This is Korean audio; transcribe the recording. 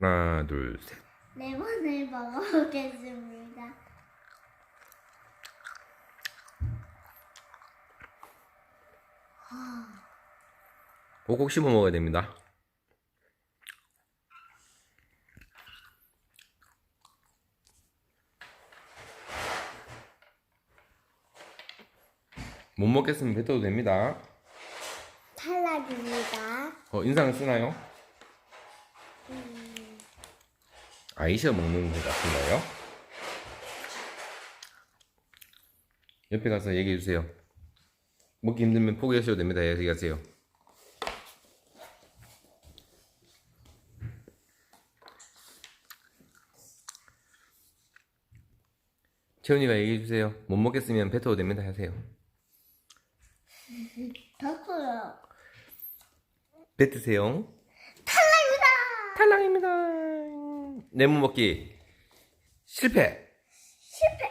하나, 둘, 셋. 레몬을 먹어보겠습니다. 꼭꼭 씹어 먹어야 됩니다. 못 먹겠으면 뱉어도 됩니다. 탈락입니다. 어, 인상 쓰나요? 아이셔 먹는 것 같은가요? 옆에 가서 얘기해 주세요. 먹기 힘들면 포기하셔도 됩니다. 얘기하세요. 채훈이가 얘기해 주세요. 못 먹겠으면 뱉어도 됩니다. 하세요. 덕후요. 뱉으세요. 네모 먹기 실패. 실패.